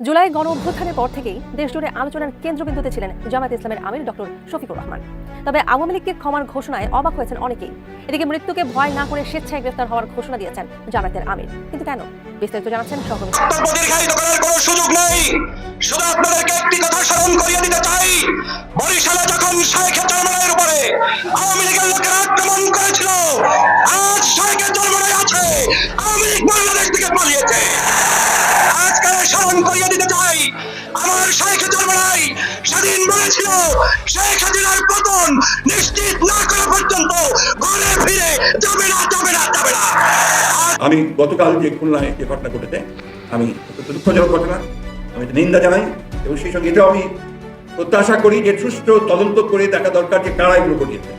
জুলাই গণ অভ্যুত্থানের পর থেকেই দেশজুড়ে আলোচনার কেন্দ্রবিন্দুতে ছিলেন জামায়াত ইসলামের আমির ডক্টর শফিকুর রহমান। তবে আওয়ামী লীগকে ক্ষমার ঘোষণায় অবাক হয়েছেন অনেকেই। এদিকে মৃত্যুকে ভয় না করে স্বেচ্ছায় গ্রেফতার হওয়ার ঘোষণা দিয়েছেন জামায়াতের আমির। কিন্তু কেন? বিস্তারিত জানাচ্ছেন সহকর্মী আজ স্মরণ করিয়ে দিতে চাই। আমার শেখের জন্মেরাই সেদিন বলেছিল শেখ হাসিনার পতন নিশ্চিত না করা পর্যন্ত ঘরে ফিরে যাবে না যাবে না যাবে না। আমি গতকাল যে খুলনায় যে ঘটনা ঘটেছে, আমি দুঃখজনক ঘটনা। আমি নিন্দা জানাই এবং সেই সঙ্গে এটাও আমি প্রত্যাশা করি যে সুষ্ঠু তদন্ত করে দেখা দরকার যে কারা এগুলো ঘটিয়েছে।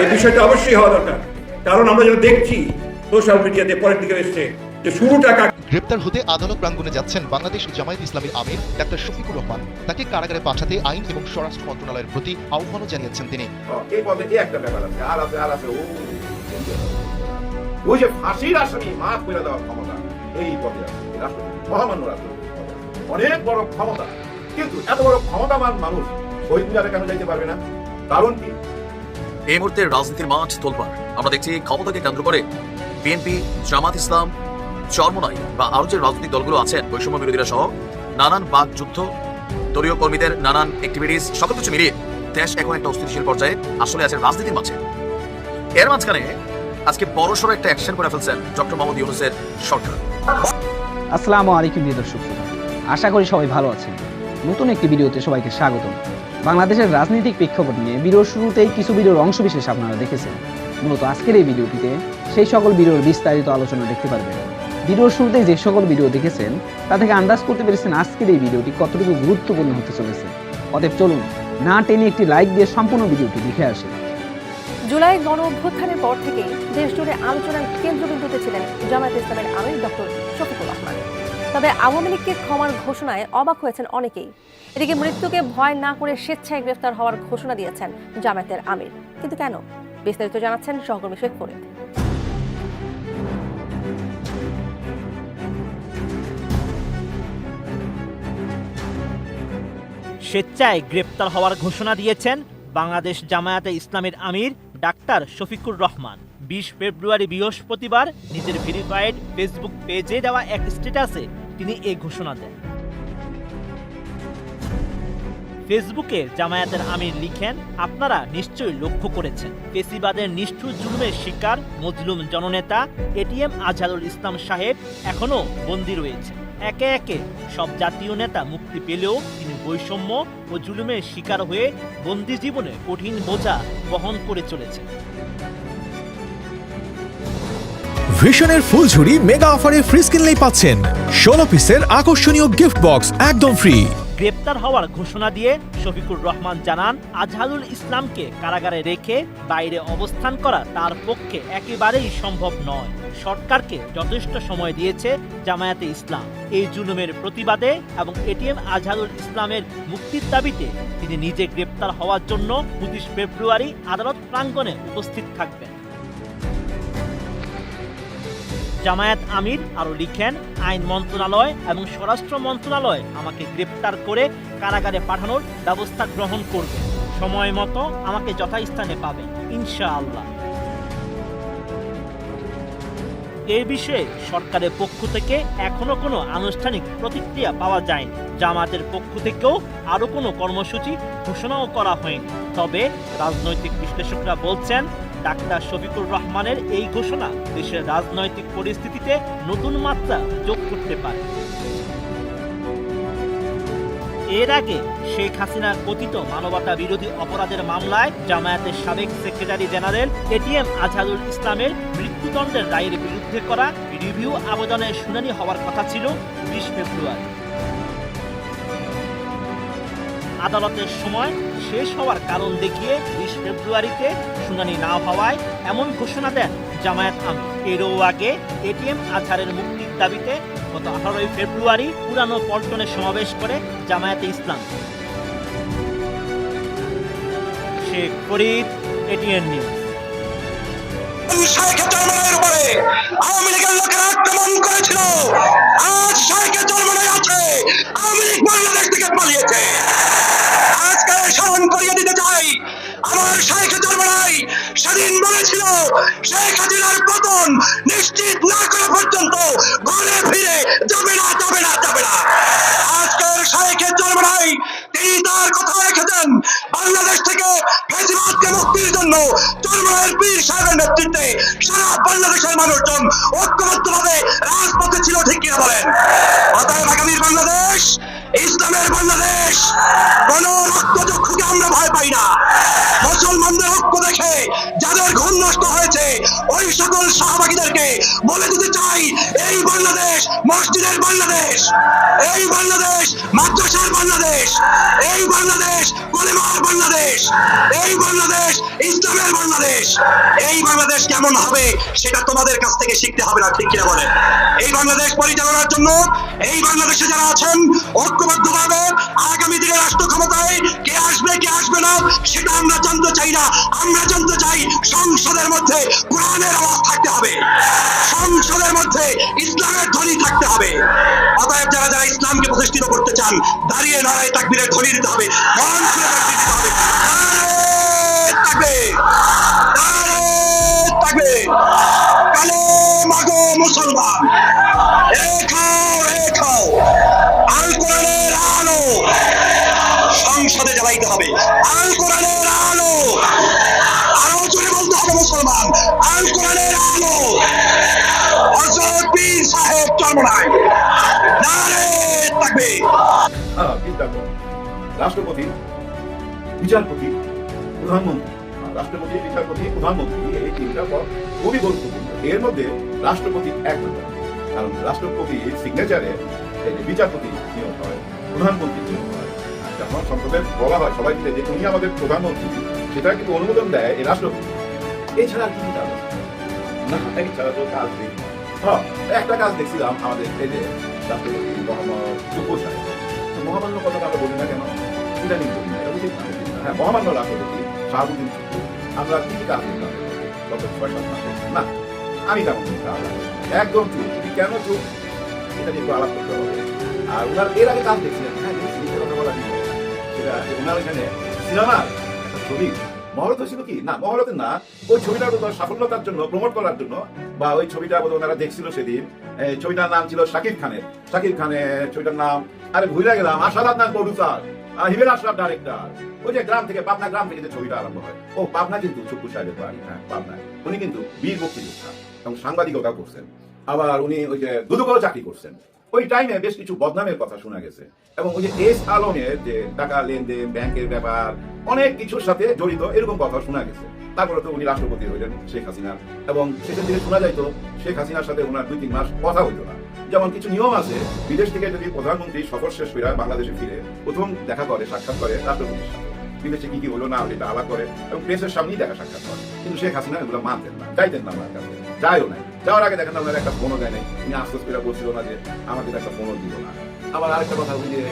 এই বিষয়টা অবশ্যই হওয়া দরকার। কারণ আমরা যেটা দেখছি, সোশ্যাল মিডিয়াতে পরের দিকে এসছে যে শুরুটা গ্রেপ্তার হতে আদালত প্রাঙ্গণে যাচ্ছেন বাংলাদেশ জামায়াত ইসলামীর আমির ডাক্তার শফিকুর রহমান। তাকে কারাগারে পাঠাতে আইন এবং স্বরাষ্ট্র মন্ত্রণালয়ের প্রতি আহ্বানও জানিয়েছেন তিনি। এই পদে এই একটা ব্যাপার আছে? আর আছে আর আছে। ও ওই যে ফাঁসির আসামি মাফ করে দেওয়ার ক্ষমতা এই পদে আছে। এই রাষ্ট্রপতি মহামান্য অনেক বড় ক্ষমতা। কিন্তু এত বড় ক্ষমতাবান মানুষ শহীদ মিনারে কেন যাইতে পারবে না? কারণ কি? এই মুহূর্তে রাজনীতির মাঠ তোলপাড়। আমরা দেখছি ক্ষমতাকে কেন্দ্র করে বিএনপি জামাত ইসলাম চরমনাই বা আরও যে রাজনৈতিক দলগুলো আছেন বৈষম্য বিরোধীরা সহ নানান বাক যুদ্ধ, দলীয় কর্মীদের নানান অ্যাক্টিভিটিস সকল কিছু মিলিয়ে দেশ এখন একটা অস্থিতিশীল পর্যায়ে আসলে আছে রাজনীতির মাঝে। এর মাঝখানে আজকে একটা অ্যাকশন করে ফেলছেন ডক্টর মোহাম্মদ ইউনুসের সরকার। আসসালামু আলাইকুম প্রিয় দর্শক আশা করি সবাই ভালো আছেন। নতুন একটি ভিডিওতে সবাইকে স্বাগতম। বাংলাদেশের রাজনৈতিক প্রেক্ষাপট নিয়ে ভিডিওর শুরুতেই কিছু ভিডিওর অংশবিশেষ আপনারা দেখেছেন। মূলত আজকের এই ভিডিওটিতে সেই সকল ভিডিওর বিস্তারিত আলোচনা দেখতে পারবেন। ভিডিওর শুরুতে যে সকল ভিডিও দেখেছেন, তা থেকে আন্দাজ করতে পেরেছেন আজকের এই ভিডিওটি কতটুকু গুরুত্বপূর্ণ হতে চলেছে। অতএব চলুন, না টেনে একটি লাইক দিয়ে সম্পূর্ণ ভিডিওটি দেখে আসে। জুলাই গণ অভ্যুত্থানের পর থেকেই দেশজুড়ে আলোচনার কেন্দ্রবিন্দুতে ছিলেন জামায়াত ইসলামের আমির ডক্টর শফিকুর রহমান। তবে আওয়ামী লীগকে ক্ষমার ঘোষণায় অবাক হয়েছেন অনেকেই। এদিকে মৃত্যুকে ভয় না করে স্বেচ্ছায় গ্রেফতার হওয়ার ঘোষণা দিয়েছেন জামায়াতের আমির। কিন্তু কেন? বিস্তারিত জানাচ্ছেন সহকর্মী শেখ ফরিদ। স্বেচ্ছায় গ্রেপ্তার হওয়ার ঘোষণা দিয়েছেন বাংলাদেশ জামায়াতে ইসলামের আমির ডাক্তার শফিকুর রহমান। বিশ ফেব্রুয়ারি বৃহস্পতিবার নিজের ভেরিফাইড ফেসবুক পেজে দেওয়া এক স্ট্যাটাসে তিনি এই ঘোষণা দেন। ফেসবুকে জামায়াতের আমির লিখেন, আপনারা নিশ্চয়ই লক্ষ্য করেছেন পেশিবাদের নিষ্ঠুর জুলুমের শিকার, মজলুম জননেতা এটিএম আজহারুল ইসলাম সাহেব এখনও বন্দী রয়েছে। একে একে সব জাতীয় নেতা মুক্তি পেলেও তিনি বৈষম্য ও জুলুমের শিকার হয়ে বন্দি জীবনে কঠিন বোঝা বহন করে চলেছেন। ভিশনের ফুলঝুরি মেগা অফারে ফ্রি কিনলেই পাচ্ছেন। ষোলো পিসের আকর্ষণীয় গিফট বক্স একদম ফ্রি গ্রেপ্তার হওয়ার ঘোষণা দিয়ে শফিকুর রহমান জানান, আজহারুল ইসলামকে কারাগারে রেখে বাইরে অবস্থান করা তার পক্ষে একেবারেই সম্ভব নয়। সরকারকে যথেষ্ট সময় দিয়েছে জামায়াতে ইসলাম। এই জুলুমের প্রতিবাদে এবং এটিএম আজহারুল ইসলামের মুক্তির দাবিতে তিনি নিজে গ্রেপ্তার হওয়ার জন্য পঁচিশ ফেব্রুয়ারি আদালত প্রাঙ্গণে উপস্থিত থাকবেন। জামায়াত আমির আরও লিখেন, আইন মন্ত্রণালয় এবং স্বরাষ্ট্র মন্ত্রণালয় আমাকে গ্রেপ্তার করে কারাগারে পাঠানোর ব্যবস্থা গ্রহণ করবে। সময় মতো আমাকে যথাস্থানে পাবে, ইনশাআল্লাহ। এ বিষয়ে সরকারের পক্ষ থেকে এখনও কোনো আনুষ্ঠানিক প্রতিক্রিয়া পাওয়া যায়নি। জামাতের পক্ষ থেকেও আরও কোনো কর্মসূচি ঘোষণাও করা হয়নি। তবে রাজনৈতিক বিশ্লেষকরা বলছেন ডাক্তার শফিকুর রহমানের এই ঘোষণা দেশের রাজনৈতিক পরিস্থিতিতে নতুন মাত্রা যোগ করতে পারে। এর আগে শেখ হাসিনার কথিত মানবতা বিরোধী অপরাধের মামলায় জামায়াতের সাবেক সেক্রেটারি জেনারেল এটিএম আজহারুল ইসলামের মৃত্যুদণ্ডের রায়ের বিরুদ্ধে করা রিভিউ আবেদনের শুনানি হওয়ার কথা ছিল বিশ ফেব্রুয়ারি। আদালতের সময় শেষ হওয়ার কারণ দেখিয়ে বিশ ফেব্রুয়ারিতে শুনানি না হওয়ায় এমন ঘোষণা দেন জামায়াত আমির। এরও আগে এটিএম আজহারের মুক্তির দাবিতে গত আঠারোই ফেব্রুয়ারি পুরানো পল্টনে সমাবেশ করে জামায়াতে ইসলাম। Sheikh Farid, ATN news. Awami লীগের লোকেরা আক্রমণ করেছিল। আজ আছে আওয়ামী লীগ পালিয়েছে। চাই আমার শাহেখ চরমনাই সেদিন বলেছিল শেখ হাসিনার পতন নিশ্চিত না করা পর্যন্ত ঘরে ফিরে যাবে না যাবে না যাবে না। আজকের শাহেখের চরমনাই তিনি তার কথা রেখেছেন বাংলাদেশ থেকে ফেসিবাদকে মুক্তির জন্য। চরমনাইয়ের পীর সাহেবের নেতৃত্বে সারা বাংলাদেশের মানুষজন ঐক্যবদ্ধভাবে রাজপথে ছিল, ঠিক কিনা বলেন? অতএব আগামীর বাংলাদেশ ইসলামের বাংলাদেশ কোন রক্তচক্ষুকে আমরা ভয় পাই না। মুসলমানদের ঐক্য দেখে যাদের ঘুম নষ্ট হয়েছে, ওই সকল সহভাগীদেরকে বলে দিতে চাই, এই বাংলাদেশ মসজিদের বাংলাদেশ, এই বাংলাদেশ মাদ্রাসার বাংলাদেশ, এই বাংলাদেশ কলেমার বাংলাদেশ, এই বাংলাদেশ ইসলামের বাংলাদেশ। এই বাংলাদেশ কেমন হবে সেটা তোমাদের কাছ থেকে শিখতে হবে না, ঠিক কিনা বলে? এই বাংলাদেশ পরিচালনার জন্য, এই বাংলাদেশে যারা আছেন ঐক্যবদ্ধভাবে আগামী দিনে রাষ্ট্র ক্ষমতায় কে আসবে কে আসবে না, সেটা আমরা জানতে চাই না। আমরা জানতে চাই সংসদের মধ্যে কোরআনের আওয়াজ থাকতে হবে। সংসদের মধ্যে ইসলামের ধ্বনি থাকতে হবে। অতএব যারা যারা ইসলামকে প্রতিষ্ঠিত করতে চান, দাঁড়িয়ে নারায় তাকবীরের ধ্বনি দিতে হবে। মরণ চিন্তা করুন রাষ্ট্রপতি, বিচারপতি, প্রধানমন্ত্রী। রাষ্ট্রপতি, বিচারপতি, প্রধানমন্ত্রী, এই তিনটা পদ, খুবই গুরুত্বপূর্ণ। এর মধ্যে রাষ্ট্রপতি এক নম্বর। কারণ রাষ্ট্রপতির সিগনেচারে বিচারপতি নিয়োগ হয়, প্রধানমন্ত্রী নিয়োগ হয়। যখন সংসদে বলা হয়, সবাই মিলে যে উনি আমাদের প্রধানমন্ত্রী, সেটা কিন্তু অনুমোদন দেয় এই রাষ্ট্রপতি। এছাড়া আর না এছাড়া তো কাজ দেখি না। হ্যাঁ একটা কাজ দেখছিলাম আমাদের এই যে রাষ্ট্রপতি মোহাম্মদ সুপুর সাহেব মহামান্য কথাটা আমরা বলি না কেন? ইদানিং বলি না, এটা উচিত না। হ্যাঁ মহামান্য রাষ্ট্রপতি শাহাবুদ্দিন আমরা কি কাজ দেখলাম? গত ছয় সাত মাসে না, আমি তেমন। একদম চুপ কেন চুপ এটা নিয়ে আলাপ করতে হবে। আর ওনার এর আগে কাজ দেখছিলেন হ্যাঁ কথা বলা সেটা ওনার এখানে সিনেমার একটা ছবি মহরত ছিল কি না মহরতের না। ওই ছবিটার বোধহয় সাফল্যতার জন্য, প্রমোট করার জন্য, বা ওই ছবিটা বোধহয় ওনারা দেখছিল সেদিন ছবিটার নাম ছিল শাকিব খানের। শাকিব খানের ছবিটার নাম, আরে ভুলে গেলাম আশাদ আদনান প্রডিউসার হিমেল আশরাফ ডাইরেক্টর ওই যে গ্রাম থেকে, পাবনা গ্রাম থেকে ছবিটা আরম্ভ হয়। ও, পাবনা কিন্তু চুপ্পু সাহেবের বাড়ি হ্যাঁ পাবনায় উনি কিন্তু বীর মুক্তিযোদ্ধা এবং সাংবাদিকতা করছেন। আবার উনি ওই যে দুদুকও চাকরি করছেন। ওই টাইমে বেশ কিছু বদনামের কথা শোনা গেছে। এবং ওই যে এস আলমের যে টাকা লেনদেন, ব্যাংকের ব্যাপার, অনেক কিছুর সাথে জড়িত এরকম কথা শোনা গেছে। তারপরে তো উনি রাষ্ট্রপতি হইলেন শেখ হাসিনা। এবং শেষের দিকে শোনা যাইতো শেখ হাসিনার সাথে ওনার দুই তিন মাস কথা হইতো না। যেমন কিছু নিয়ম আছে, বিদেশ থেকে যদি প্রধানমন্ত্রী সফর শেষ করে বাংলাদেশে ফিরে, প্রথম দেখা করে, সাক্ষাৎ করে রাষ্ট্রপতির সাথে। বিদেশে কি কি হলো না হলো এটা আলাপ করে, এবং প্রেসের সামনেই দেখা সাক্ষাৎ করে। কিন্তু শেখ হাসিনা এগুলো মানতেন না, যাইতেন না আমার কাছে, যায়ও নাই। যাওয়ার আগে দেখেন আপনার একটা ফোনও দেয় নাই। উনি আশ্বাস করে বলছিল না যে আমাকে একটা ফোনও দিল না। আবার আরেকটা কথা উনি যে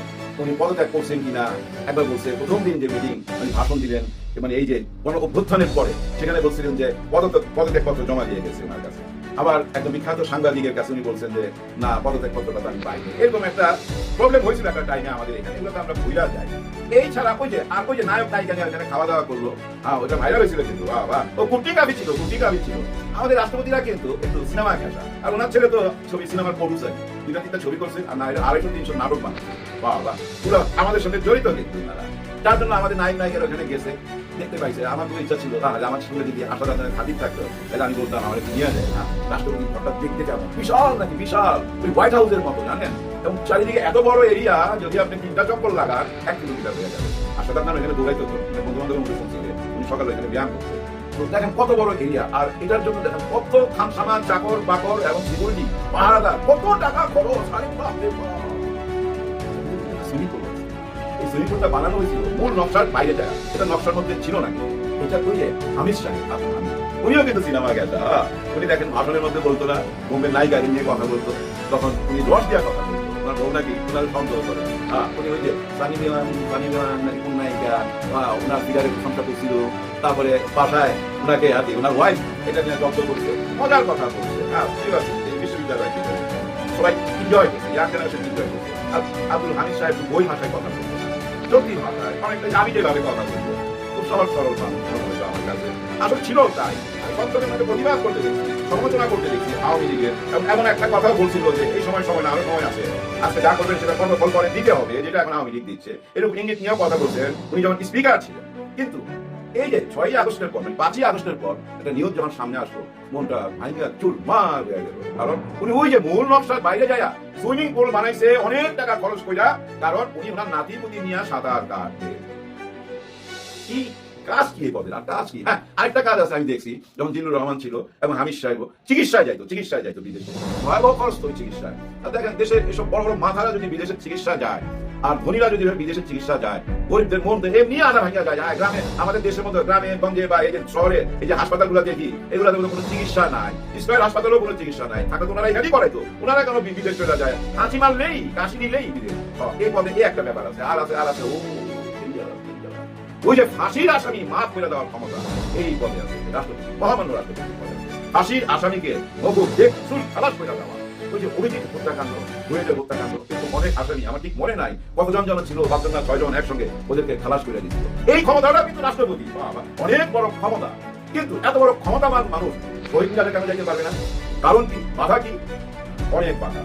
উনি পদত্যাগ করছেন কিনা, একবার বলছে, প্রথম দিন যে মিটিং উনি ভাষণ দিলেন মানে এই যে কোন অভ্যুত্থানের পরে সেখানে বলছিলেন যে পদত্যাগ পদত্যাগ জমা দিয়ে গেছে ওনার কাছে। আবার একজন বিখ্যাত সাংবাদিকের কাছে উনি বলছেন যে, না পদত্যাগ পত্রটা তো আমি পাইনি। এরকম একটা প্রবলেম হয়েছিল একটা টাইমে আমাদের এখানে। এগুলো আমরা ভুলা যাই। এই ছাড়া ওই যে, আর ওই যে নায়ক নায়িকা নিয়ে খাওয়া দাওয়া করল? হ্যাঁ ওটা ভাইরাল হয়েছিল কিন্তু, বাহ বাহ। ও কুটি কাবি ছিল কুটি কাবি ছিল। আমাদের রাষ্ট্রপতিরা কিন্তু একটু সিনেমা ঘেঁষা আর ওনার ছেলে তো ছবি সিনেমার প্রডিউসার তিনটা তিনটা ছবি করছেন আর না আড়াইশো তিনশো নাটক বানাচ্ছে। বাহ বাহ। পুরো আমাদের সঙ্গে জড়িত কিন্তু তার। জন্য আমাদের নায়ক নায়িকারা ওখানে গেছে, দেখতে পাইছে। আমার তো ইচ্ছা ছিল, তাহলে আমার সঙ্গে যদি আশা দাদানের খাতির থাকতো, তাহলে আমি বলতাম, আমার নিয়ে যায় না রাষ্ট্রপতি ঘরটা দেখতে যাব বিশাল নাকি, বিশাল। ওই হোয়াইট হাউসের মতো, জানেন? এবং চারিদিকে এত বড় এরিয়া, যদি আপনি তিনটা চক্কর লাগান, এক কিলোমিটার হয়ে যাবে। আশা দাদান এখানে দৌড়াইতে হতো বন্ধু বান্ধবের মধ্যে শুনছিলেন উনি সকালে এখানে ব্যায়াম করতো। তো দেখেন কত বড় এরিয়া, আর এটার জন্য দেখেন কত খান সামান চাকর বাকর এবং সিকিউরিটি পাহারাদার, কত টাকা খরচ, আরে বাপ রে বাপ। সুইমিং পুল আছে। এই সুইমিং পুলটা বানানো হয়েছিল, মূল নকশার বাইরে যায়। এটা নকশার মধ্যে ছিল না। এটা ওই আমির আব্দুল হামিদ। উনিও কিন্তু সিনেমা গেছে উনি দেখেন ভাষণের মধ্যে বলতো না বোম্বে নায়িকা নিয়ে কথা বলতো। তখন উনি রস দিয়া কথা বলতো ওনার বউ নাকি ওনার সন্দেহ করে। হ্যাঁ উনি ওই যে সানি দেওয়ান সানি দেওয়ান নাকি কোন নায়িকা? হ্যাঁ, ওনার বিড়ারে প্রশংসা করছিল। তারপরে বাসায় ওনাকে আদি ওনার ওয়াইফ এটা নিয়ে জব্দ করছে। মজার কথা বলছে। হ্যাঁ বিশ্ববিদ্যালয় সবাই এনজয় করছে ইয়াং জেনারেশন এনজয় করছে। আব্দুল হামিদ সাহেব বই ভাষায় কথা বলছে জটিল ভাষায় অনেকটা আমি যেভাবে কথা বলব খুব সহজ সরল মানুষ মনে আমার কাছে। আসলে ছিল তাই। সংসদে মধ্যে প্রতিবাদ করতে দেখছি সমালোচনা করতে দেখছি আওয়ামী লীগের। এমন একটা কথাও বলছিল যে এই সময় সময় না আরও সময় আছে। আজকে যা করবেন সেটা কর্মফল করে দিতে হবে, যেটা এখন আওয়ামী লীগ দিচ্ছে। এরকম ইঙ্গিত নিয়েও কথা বলছেন, উনি যখন স্পিকার ছিলেন। কিন্তু এই যে ছয়ই আগস্টের পর মানে পাঁচই আগস্টের পর, একটা নিউজ যখন সামনে আসলো, মনটা ভাইঙ্গা চুর মার হয়ে গেল। কারণ উনি ওই যে মূল নকশার বাইরে যায় সুইমিং পুল বানাইছে, অনেক টাকা খরচ কইরা, কারণ উনি ওনার নাতি পুতি নিয়ে সাঁতার কাটবে কি কাজ কি পদের আর কাজ কি হ্যাঁ আরেকটা কাজ আছে আমি দেখছি যখন জিল্লুর রহমান ছিল এবং হামিদ সাহেব চিকিৎসায় যাইতো চিকিৎসায় যাইতো বিদেশে। ভয়াবহ খরচ তো চিকিৎসায়। দেখেন, দেশের এসব বড় বড় মাথারা যদি বিদেশে চিকিৎসা যায়, আর ধনীরা যদি বিদেশে চিকিৎসা যায়, গরিবদের মন এমনি আধা ভাঙিয়া যায়। আর গ্রামে, আমাদের দেশের মধ্যে গ্রামে, গঞ্জে বা এই যে শহরে, এই যে হাসপাতালগুলো দেখি, এগুলোতে কোনো চিকিৎসা নাই। ইসরায়েল হাসপাতালেও কোনো চিকিৎসা নাই। থাকা তো ওনারা এখানেই করে তো ওনারা কেন বিদেশ চলে যায়? হাঁচি নেই কাশি নিলেই বিদেশ এই পদে এই একটা ব্যাপার আছে, আর আছে আর আছে, ও ওই যে ফাঁসির আসামি মাফ করে দেওয়ার ক্ষমতা। এই পদে আছে, রাষ্ট্রপতি, মহামান্য রাষ্ট্রপতি পদে ফাঁসির আসামিকে নবু দেখ চুল খালাস করে দেওয়া। ওই যে অভিজিৎ হত্যাকাণ্ড বুয়েটের হত্যাকাণ্ড কিন্তু অনেক আসামি, আমার ঠিক মনে নাই। কতজন যেন ছিল, পাঁচজন ছয়জন একসঙ্গে ওদেরকে খালাস করে দিচ্ছিল এই ক্ষমতাটা কিন্তু রাষ্ট্রপতি অনেক বড় ক্ষমতা। কিন্তু এত বড় ক্ষমতাবান মানুষ শহীদ মিনারে কেন যাইতে পারবে না? কারণ কি, বাধা কি? অনেক বাধা।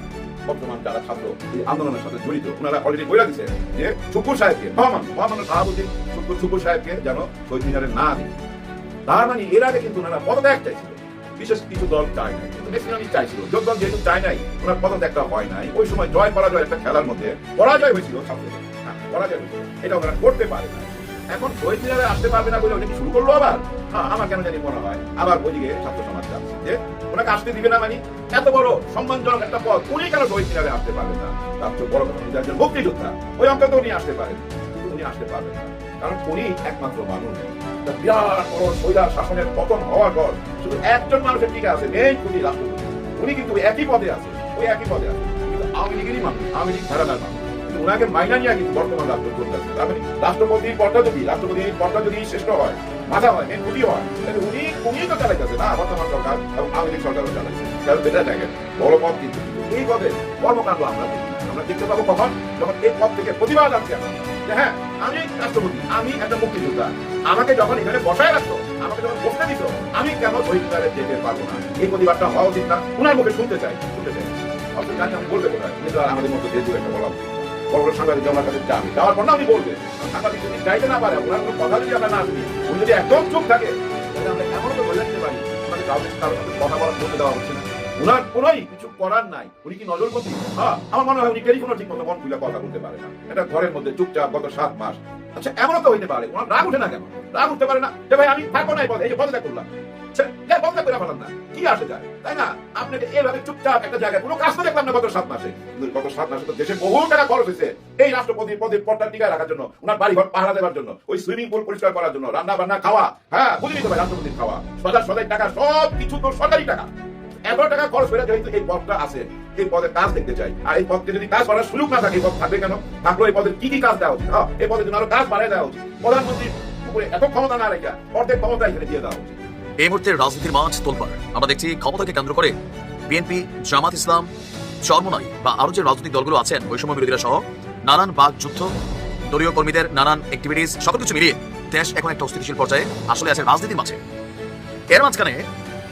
বর্তমান যারা ছাত্র এই আন্দোলনের সাথে জড়িত, ওনারা অলরেডি বলে দিচ্ছে যে শুকুর সাহেবকে মহামান্য মহামান্য সাহাবুদ্দি শুকুর শুকুর সাহেবকে যেন শহীদ মিনারে না দিই। তার মানে এর আগে কিন্তু ওনারা পদত্যাগ চাইছিল। বিশেষ কিছু দল চায় নাই, কিন্তু ম্যাক্সিমামই চাইছিল। যোগ দল যেহেতু চায় নাই, ওনার পদত্যাগটা হয় নাই, ওই সময় জয় পরাজয় একটা খেলার মধ্যে পরাজয় হয়েছিল ছাত্রদের। পরাজয় হয়েছিল। এটা ওনারা করতে পারে না এখন শহীদ মিনারে আসতে পারবে না বলে ওটা কি শুরু করল আবার? হ্যাঁ আমার কেন জানি মনে হয়। আবার ওইদিকে ছাত্র সমাজ যে ওনাকে আসতে দিবে না মানে এত বড় সম্মানজনক একটা পদ উনি কেন শহীদ মিনারে আসতে না? তার চেয়ে বড় কথা উনি একজন মুক্তিযোদ্ধা। ওই অঙ্কে তো উনি আসতে পারেন। উনি আসতে পারবেন না। কারণ উনি একমাত্র মানুষ। বিরাট বড় শাসনের পতন হওয়ার পর শুধু একজন মানুষের টিকা আছে খুনি রাষ্ট্রপতি উনি কিন্তু একই পদে আছে। ওই একই পদে আছে। কিন্তু আওয়ামী লীগেরই মানুষ, আওয়ামী লীগ মানুষ। ওনাকে মাইনা নিয়ে কিন্তু বর্তমান রাষ্ট্রপতি তার মানে রাষ্ট্রপতির পদটা যদি রাষ্ট্রপতির পদটা যদি শ্রেষ্ঠ হয়, মাথা হয়, মেন হয়, তাহলে উনি উনি তো চালাইতেছে না, বর্তমান সরকার এবং আওয়ামী লীগ সরকারও চালাইছে। সেটা দেখেন বড় পদ কিন্তু। এই পদে কর্মকাণ্ড আমরা দেখি। আমরা দেখতে পাবো কখন? যখন এই পদ থেকে প্রতিবাদ আসছে যে হ্যাঁ আমি রাষ্ট্রপতি, আমি একটা মুক্তিযোদ্ধা। আমাকে যখন এখানে বসায় রাখতো, আমাকে যখন বসতে দিত, আমি কেন শহীদ মিনারে যেতে পারব না? এই প্রতিবাদটা হওয়া উচিত না। উনার মুখে শুনতে চাই শুনতে চাই। আমি কোথায়? কিন্তু আমাদের মধ্যে যেহেতু একটা বলা বড় যাওয়ার পর না উনি বলবে। সাংবাদিক যদি চাইতে না পারে, ওনার কোনো কথা যদি আমরা না শুনি যদি একদম চুপ থাকে আমরা এমন তো বলে পারি আমাদের কাউকে কারোর সাথে কথা বলার করতে দেওয়া হচ্ছে ওনার কোনোই কিছু করার নাই। উনি কি নজরবন্দি? হ্যাঁ আমার মনে হয় উনি টেলিফোনও ঠিক মতো মন খুলে কথা বলতে পারে না। এটা ঘরের মধ্যে চুপচাপ গত সাত মাস। আচ্ছা এমনও তো হইতে পারে। ওনার রাগ উঠে না কেন? রাগ উঠতে পারে না। যে ভাই, আমি থাকব না এই যে পদত্যাগ করলাম। কাজ তো দেখলাম না গত মাসে। দেশে বহু টাকা খরচ হয়েছে। এই রাষ্ট্রপতির পদের পদটা টিকায় রাখার জন্য, ওনার বাড়ি ঘর পাহারা দেওয়ার জন্য, ওই সুইমিং পুল পরিষ্কার করার জন্য রান্না বান্না খাওয়া। হ্যাঁ বুঝলি তো ভাই খাওয়া। সদার সদাই টাকা সব কিছু তো সরকারি টাকা। এত টাকা খরচ করে যেহেতু এই পদটা আছে এই পদের কাজ দেখতে চাই। আর এই পদকে যদি কাজ করার সুযোগ না থাকে এই পদ থাকবে কেন? এই পদের কি কি কাজ দেওয়া উচিত? হ্যাঁ, এই পদের জন্য আরও কাজ দেওয়া উচিত। প্রধানমন্ত্রীর উপরে এত ক্ষমতা না রেখে অর্ধেক ক্ষমতা এখানে দিয়ে দেওয়া উচিত। এই মুহূর্তে রাজনীতির মাঠ তোলপাড়। আমরা দেখছি ক্ষমতাকে কেন্দ্র করে বিএনপি জামাত ইসলাম চরমনাই বা আরও যে রাজনৈতিক দলগুলো আছেন বৈষম্য বিরোধীরা সহ নানান বাক যুদ্ধ দলীয় কর্মীদের নানান অ্যাক্টিভিটিস সকল কিছু মিলিয়ে দেশ এখন একটা অস্থিতিশীল পর্যায়ে আসলে আছে রাজনীতির মাঝে। এর মাঝখানে